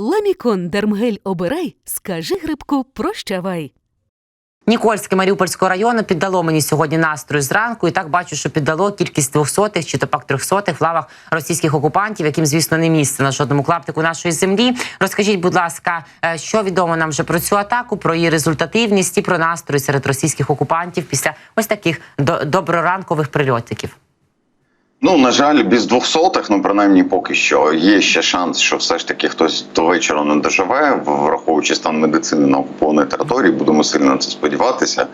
Ламікон Дермгель обирай, скажи грибку прощавай. Нікольське Маріупольського району піддало мені сьогодні настрою зранку, і так бачу, що піддало кількість двохсотих чи то пак трьохсотих в лавах російських окупантів, яким, звісно, не місце на жодному клаптику нашої землі. Розкажіть, будь ласка, е, що відомо нам вже про цю атаку, про її результативність і про настрої серед російських окупантів після ось таких до- доброранкових прильотиків. Ну, на жаль, без двохсотих, ну принаймні поки що є ще шанс, що все ж таки хтось до вечора не доживе, враховуючи стан медицини на окупованій території. Будемо сильно це сподіватися,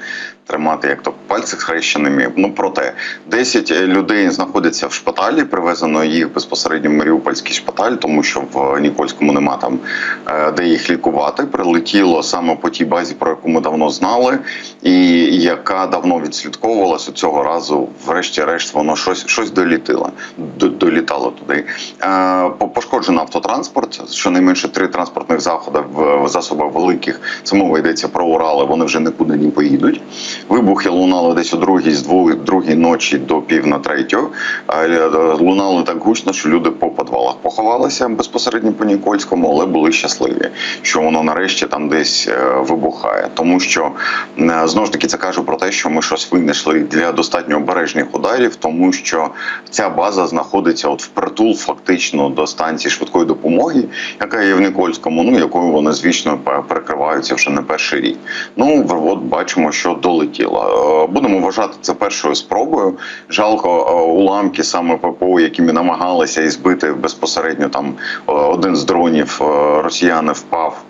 тримати як то пальці схрещеними. Ну проте 10 людей знаходяться в шпиталі. Привезено їх безпосередньо в Маріупольський шпиталь, тому що в Нікольському нема там е, де їх лікувати. Прилетіло саме по тій базі, про яку ми давно знали, і яка давно відслідковувалася цього разу. Врешті-решт, воно щось щось долітило, до- долітало туди. Е, по- Пошкоджено автотранспорт. Щонайменше три транспортних заходи в засобах великих. Це мова йдеться про Урали. Вони вже нікуди не поїдуть. Вибухи лунали десь о другій з двох другій ночі до пів на третю. Е, Лунали так гучно, що люди по підвалах поховалися безпосередньо по Нікольському, але були щасливі, що воно нарешті там десь е, вибухає. Тому що е, знову ж таки це кажу про те, що ми щось винайшли для достатньо обережних ударів, тому що ця база знаходиться от впритул фактично до станції швидкої допомоги, яка є в Нікольському, ну якою вони звісно перекриваються вже не перший рік. Ну от бачимо, що долетіло. Е, Будемо вважати це першою спробою. Жалко е, уламки саме ППО, якими намагалися і збити безпосередньо там е, один з дронів росіяни впав.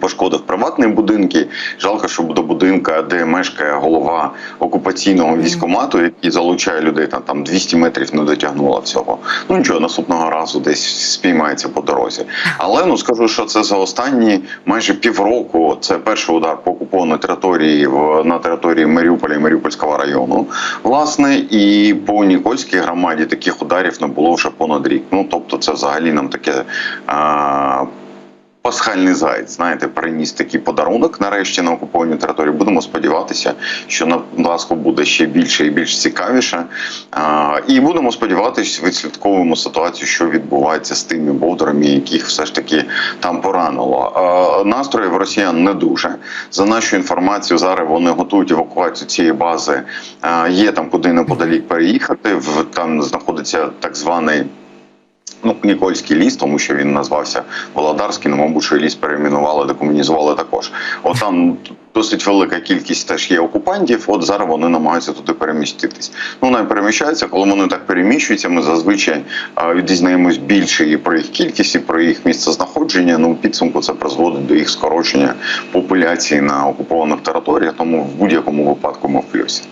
Пошкодив приватні будинки. Жалко, що до будинка, де мешкає голова окупаційного військомату, який залучає людей, там там 200 метрів не дотягнуло всього. Ну нічого, наступного разу десь спіймається по дорозі. Але ну скажу, що це за останні майже півроку. Це перший удар по окупованій території в на території Маріуполя і Маріупольського району. Власне, і по Нікольській громаді таких ударів не було вже понад рік. Ну тобто, це взагалі нам таке. А, Пасхальний заяць, знаєте, приніс такий подарунок нарешті на окупованій території. Будемо сподіватися, що на ласку буде ще більше і більш цікавіше. А, і будемо сподіватися, відслідковуємо ситуацію, що відбувається з тими бовдурами, яких все ж таки там поранило. А, настрої в росіян не дуже. За нашу інформацію, зараз вони готують евакуацію цієї бази. А, є там куди неподалік переїхати. В там знаходиться так званий. Ну, Нікольський ліс, тому що він назвався Володарський, ну, мабуть, що ліс перейменували, декомунізували також. От там досить велика кількість теж є окупантів. От зараз вони намагаються туди переміститись. Ну, вони переміщаються, коли вони так переміщуються, ми зазвичай дізнаємось більше і про їх кількість, і про їх місце знаходження. Ну, в підсумку це призводить до їх скорочення популяції на окупованих територіях, тому в будь-якому випадку ми в плюсі.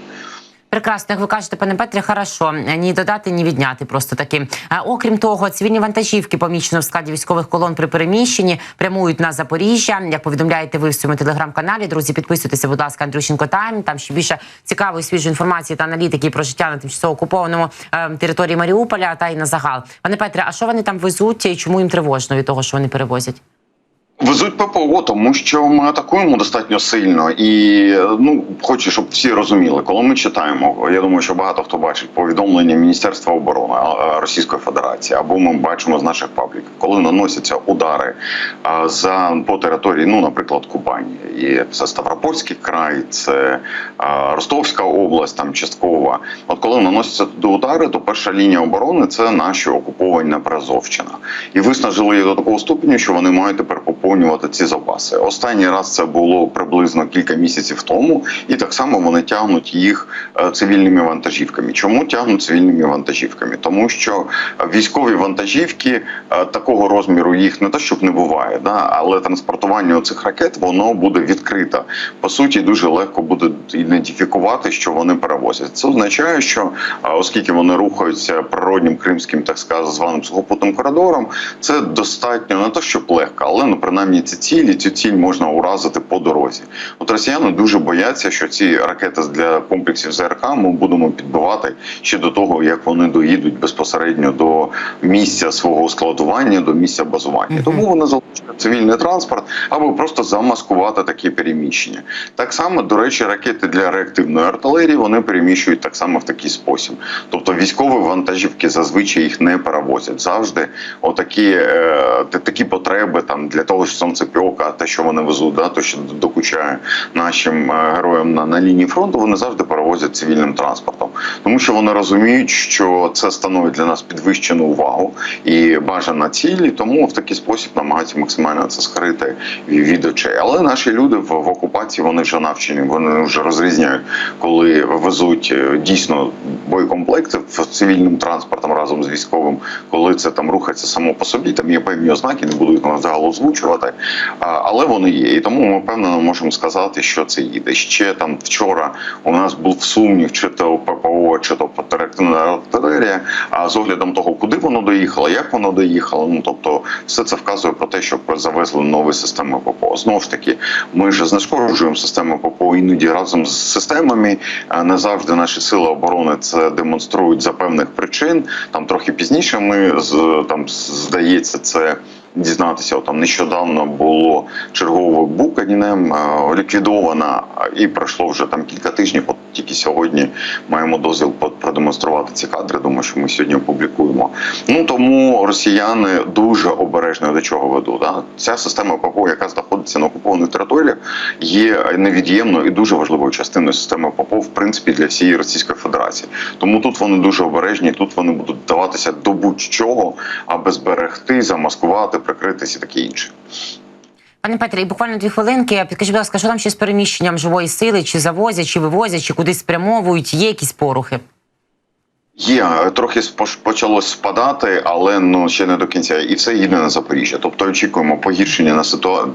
Прекрасно, як ви кажете, пане Петрі, хорошо. Ні додати, ні відняти. Просто таки. Окрім того, цивільні вантажівки помічено в складі військових колон при переміщенні прямують на Запоріжжя. Як повідомляєте ви в цьому телеграм-каналі, друзі, підписуйтеся, будь ласка, Андрющенко Тайм. Там ще більше цікавої свіжої інформації та аналітики про життя на тимчасово окупованому е, території Маріуполя та й на загал. Пане Петре, а що вони там везуть і чому їм тривожно від того, що вони перевозять? Везуть ППО, тому що ми атакуємо достатньо сильно, і ну хочу, щоб всі розуміли, коли ми читаємо. Я думаю, що багато хто бачить повідомлення Міністерства оборони Російської Федерації, або ми бачимо з наших пабліків, коли наносяться удари за по території, ну наприклад, Кубані, і це Ставропольський край, це Ростовська область, там часткова. От коли наносяться туди удари, то перша лінія оборони це наші окуповані Приазовщина. І виснажили їх до такого ступеню, що вони мають тепер поповнювати ці запаси. Останній раз це було приблизно кілька місяців тому, і так само вони тягнуть їх е, цивільними вантажівками. Чому тягнуть цивільними вантажівками? Тому що військові вантажівки е, такого розміру їх не те, щоб не буває, да, але транспортування цих ракет воно буде відкрите. По суті, дуже легко буде ідентифікувати, що вони перевозять. Це означає, що е, оскільки вони рухаються природнім кримським, так сказати, званим сухопутним коридором, це достатньо не те, щоб легко, але ну принаймні ці цілі, цю ціль можна уразити по дорозі. От росіяни дуже бояться, що ці ракети для комплексів ЗРК ми будемо підбивати ще до того, як вони доїдуть безпосередньо до місця свого складування, до місця базування. Мгм. Тому вони залучають цивільний транспорт, аби просто замаскувати такі переміщення. Так само, до речі, ракети для реактивної артилерії вони переміщують так само в такий спосіб. Тобто військові вантажівки зазвичай їх не перевозять. Завжди отакі е, такі потреби там для того ж сонцепьока, те, що вони везуть, да, то що докучає нашим е, героям на, на лінії фронту, вони завжди перевозять цивільним транспортом, тому що вони розуміють, що це становить для нас підвищену увагу і бажана ціль, і тому в такий спосіб намагаються максимально це скрити від очей. Але наші люди в, в окупації вони вже навчені, вони вже розрізняють, коли везуть е, дійсно боєкомплекти в цивільним транспортом разом з військовим, коли це там рухається само по собі. Там є певні ознаки, не буду їх взагалі озвучувати, але вони є. І тому ми впевнено можемо сказати, що це їде. Ще там вчора у нас був сумнів, чи то ППО, чи то реактивна артилерія. А з оглядом того, куди воно доїхало, як воно доїхало. Ну тобто, все це вказує про те, що завезли нові системи ППО. Знову ж таки, ми ж знешкоджуємо системи ППО іноді разом з системами. Не завжди наші сили оборони це демонструють за певних причин. Там трохи пізніше ми там здається, це. Дізнатися, там нещодавно було чергове буканінем ліквідована, і пройшло вже там кілька тижнів. От тільки сьогодні маємо дозвіл продемонструвати ці кадри. Думаю, що ми сьогодні опублікуємо. Ну тому росіяни дуже обережно до чого ведуть. Да? Ця система ППО, яка знаходиться на окупованих територіях, є невід'ємною і дуже важливою частиною системи ППО, в принципі, для всієї Російської Федерації. Тому тут вони дуже обережні. Тут вони будуть вдаватися до будь-чого, аби зберегти, замаскувати, прикритися і таке інше. Пане Петре, і буквально дві хвилинки. Підкажіть, будь ласка, що там ще з переміщенням живої сили, чи завозять, чи вивозять, чи кудись спрямовують? Є якісь порухи? Є трохи почалось спадати, але ну ще не до кінця. І все їде на Запоріжжя. Тобто очікуємо погіршення на ситуацію.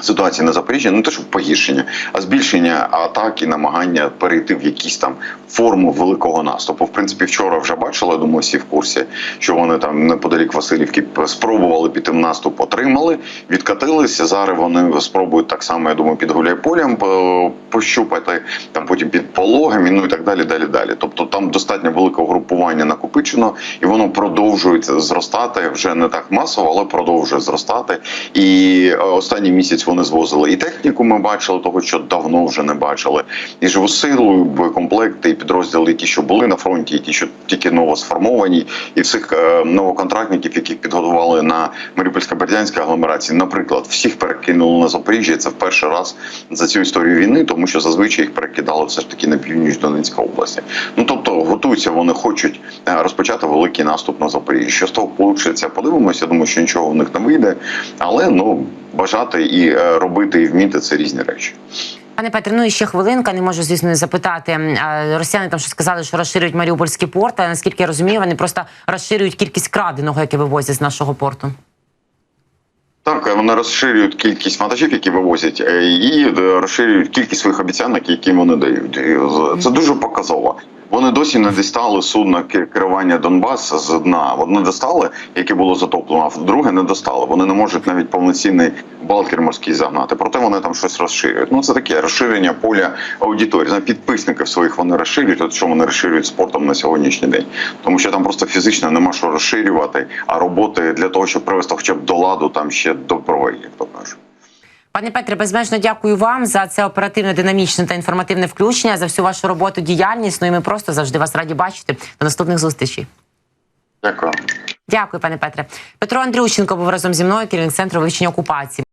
Ситуації на Запоріжжі не те, що погіршення, а збільшення атак і намагання перейти в якісь там форму великого наступу. В принципі, вчора вже бачили, думаю, всі в курсі, що вони там неподалік Васильівки спробували піти в наступ, отримали, відкатилися. Зараз вони спробують так само, я думаю, під Гуляйполем пощупати, там потім під пологами, ну і так далі, далі, далі. Тобто там достатньо великого групування накопичено, і воно продовжує зростати вже не так масово, але продовжує зростати. І е, останній місяць вони звозили і техніку. Ми бачили того, що давно вже не бачили, і живу силу, боєкомплекти, і підрозділи, і ті, що були на фронті, і ті, що тільки ново сформовані, і всіх е, новоконтрактників, яких підготували на Маріупольсько-Бердянській агломерації, наприклад, всіх перекинули на Запоріжжя. Це в перший раз за цю історію війни, тому що зазвичай їх перекидали все ж таки на північ Донецька області. Ну тобто готуються, вони хочуть е, розпочати великий наступ на Запоріжжя. Що з того вийде, подивимося. Я думаю, що нічого в них не вийде, але ну бажати і е, робити, і вміти це різні речі. Пане Петре, ну і ще хвилинка. Не можу, звісно, запитати. Росіяни там що сказали, що розширюють Маріупольський порт. А наскільки я розумію, вони просто розширюють кількість краденого, яке вивозять з нашого порту. Так, вони розширюють кількість вантажів, які вивозять, е, і е, розширюють кількість своїх обіцянок, які вони дають. Це дуже показово. Вони досі не дістали судно керування Донбас з дна. Вони достали, яке було затоплено, а вдруге не достали. Вони не можуть навіть повноцінний балкер морський загнати. Проте вони там щось розширюють. Ну це таке розширення поля аудиторії. На підписників своїх вони розширюють. От що вони розширюють спортом на сьогоднішній день, тому що там просто фізично нема що розширювати, а роботи для того, щоб привести хоча б до ладу, там ще до проведення, як то кажуть. Пане Петре, безмежно дякую вам за це оперативне, динамічне та інформативне включення, за всю вашу роботу, діяльність. Ну і ми просто завжди вас раді бачити. До наступних зустрічей. Дякую. Дякую, пане Петре. Петро Андрющенко був разом зі мною, керівник центру вивчення окупації.